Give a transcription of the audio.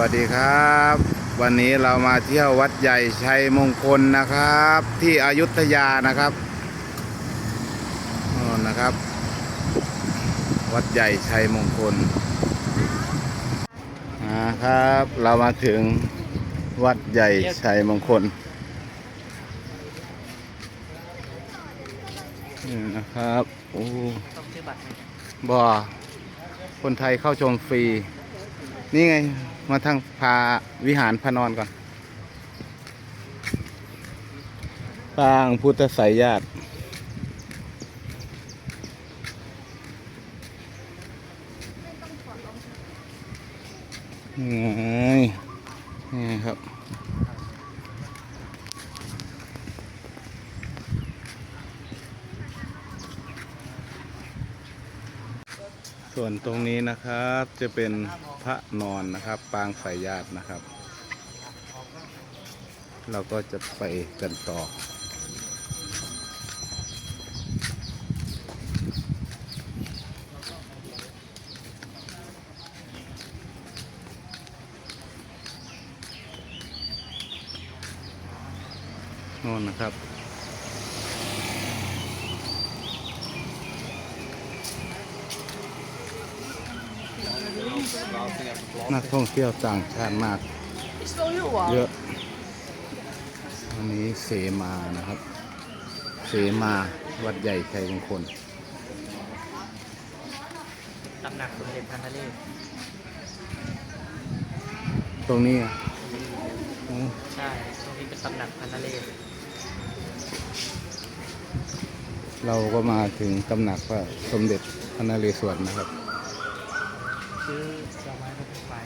วัสดีครับ วันนี้เรามาเที่ยววัดใหญ่ชัยมงคลนะครับ ที่อยุธยานะครับนนนะครับ วัดใหญ่ชัยมงคลนะครับ เรามาถึงวัดใหญ่ชัยมงคลนี่นะครับโอ้ต้องซื้อบัตรไหมบ่คนไทยเข้าชมฟรี นี่ไง มาทางพาวิหารพระนอนก่อนปางพุทธไสยญาตินี่ไงนี่ครับส่วนตรงนี้นะครับจะเป็น ระนอนนะครับ ปางสายญาตินะครับ เราก็จะไปกันต่อน่นนะครับ นักท่องเที่ยวต่างชาติมาก เยอะอันนี้เสมานะครับ เสมาวัดใหญ่ชัยมงคลตำหนักสมเด็จพันธเลศตรงนี้อะอืมใช่ ตรงนี้เป็นตำหนักพันธเลศเราก็มาถึงตำหนักพระสมเด็จพระนเรศวรนะครับ ซื้อดอกไม้มาถวาย